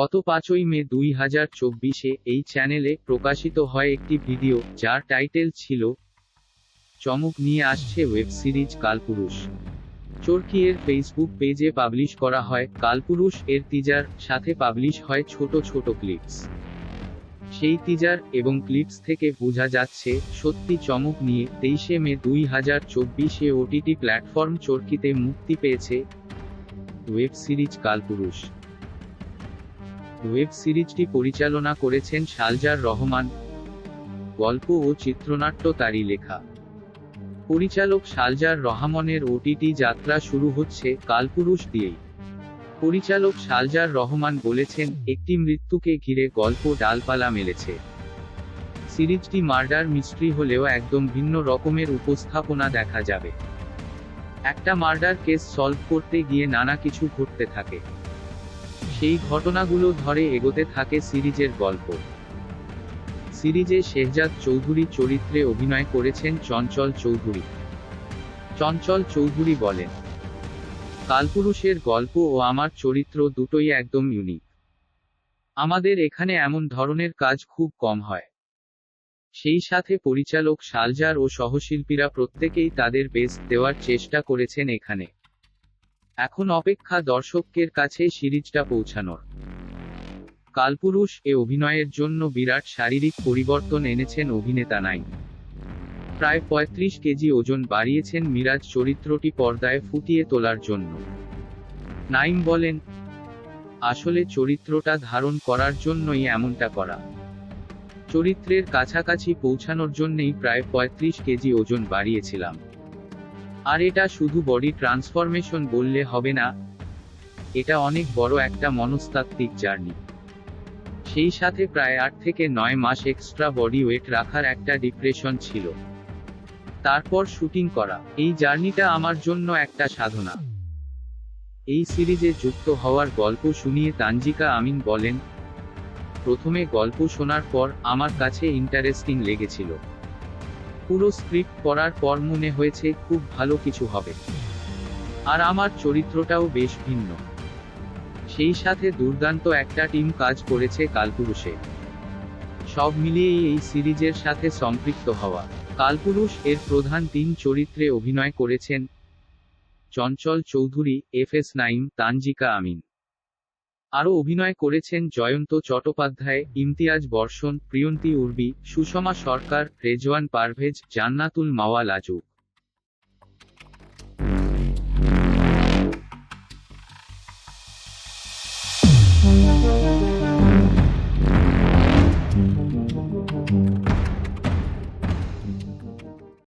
গত পাঁচই মে দুই হাজার চব্বিশে এই চ্যানেলে প্রকাশিত হয় একটি ভিডিও, যার টাইটেল ছিল, চমক নিয়ে আসছে ওয়েব সিরিজ কালপুরুষ। চরকি এর ফেসবুক পেজে পাবলিশ করা হয়, কালপুরুষ এর টিজার সাথে পাবলিশ হয় ছোট ছোট ক্লিপস। সেই টিজার এবং ক্লিপস থেকে বোঝা যাচ্ছে, সত্যি চমক নিয়ে তেইশে মে দুই হাজার চব্বিশে ওটিটি প্ল্যাটফর্ম চরকিতে মুক্তি পেয়েছে, ওয়েব সিরিজ কালপুরুষ। ওয়েব সিরিজটি পরিচালনা করেছেন শালজার রহমান। গল্প ও চিত্রনাট্য তারই লেখা। পরিচালক শালজার রহমানের ওটিটি যাত্রা শুরু হচ্ছে কালপুরুষ দিয়েই। পরিচালক শালজার রহমান বলেছেন, একটি মৃত্যুকে ঘিরে গল্প ডালপালা মেলেছে। সিরিজটি মার্ডার মিস্ট্রি হলেও একদম ভিন্ন রকমের উপস্থাপনা দেখা যাবে। একটা মার্ডার কেস সলভ করতে গিয়ে নানা কিছু ঘটতে থাকে। সেই ঘটনাগুলো ধরে এগোতে থাকে সিরিজের গল্প। সিরিজে শেহজাদ চৌধুরী চরিত্রে অভিনয় করেছেন চঞ্চল চৌধুরী। চঞ্চল চৌধুরী বলেন, কালপুরুষের গল্প ও আমার চরিত্র দুটোই একদম ইউনিক আমাদের এখানে এমন ধরনের কাজ খুব কম হয়। সেই সাথে পরিচালক শালজার ও সহশিল্পীরা প্রত্যেকেই তাদের বেস্ট দেওয়ার চেষ্টা করেছেন এখানে। এখন অপেক্ষা দর্শকের কাছে সিরিজটা পৌঁছানোর। কালপুরুষ এ অভিনয়ের জন্য বিরাট শারীরিক পরিবর্তন এনেছেন অভিনেতা নাই প্রায় পঁয়ত্রিশ কেজি ওজন বাড়িয়েছেন মিরাজ চরিত্রটি পর্দায় ফুটিয়ে তোলার জন্য। নাইম বলেন, আসলে চরিত্রটা ধারণ করার জন্যই এমনটা করা। চরিত্রের কাছাকাছি পৌঁছানোর জন্যই প্রায় পঁয়ত্রিশ কেজি ওজন বাড়িয়েছিলাম। আর এটা শুধু বডি ট্রান্সফরমেশন বললে হবে না। এটা অনেক বড় একটা মনস্তাত্ত্বিক জার্নি। সেই সাথে প্রায় আট থেকে নয় মাস এক্সট্রা বডি ওয়েট রাখার একটা ডিপ্রেশন ছিল। তারপর শুটিং করা, এই জার্নিটা আমার জন্য একটা সাধনা। এই সিরিজে যুক্ত হওয়ার গল্প শুনিয়ে তানজিকা আমিন বলেন, প্রথমে গল্প শোনার পর আমার কাছে ইন্টারেস্টিং লেগেছিল। পুরো স্ক্রিপ্ট পড়ার পর মনে হয়েছে খুব ভালো কিছু হবে। আর আমার চরিত্রটাও বেশ ভিন্ন। সেই সাথে দুর্দান্ত একটা টিম কাজ করেছে কালপুরুষে। সব মিলিয়েই এই সিরিজের সাথে সম্পৃক্ত হওয়া। কালপুরুষ এর প্রধান তিন চরিত্রে অভিনয় করেছেন চঞ্চল চৌধুরী, এফ এস নাইম, তানজিকা আমিন। আরও অভিনয় করেছেন জয়ন্ত চট্টোপাধ্যায়, ইমতিয়াজ বর্ষণ, প্রিয়ন্তী উর্বি, সুষমা সরকার, রেজওয়ান পারভেজ, জান্নাতুল মাওয়া লাজু।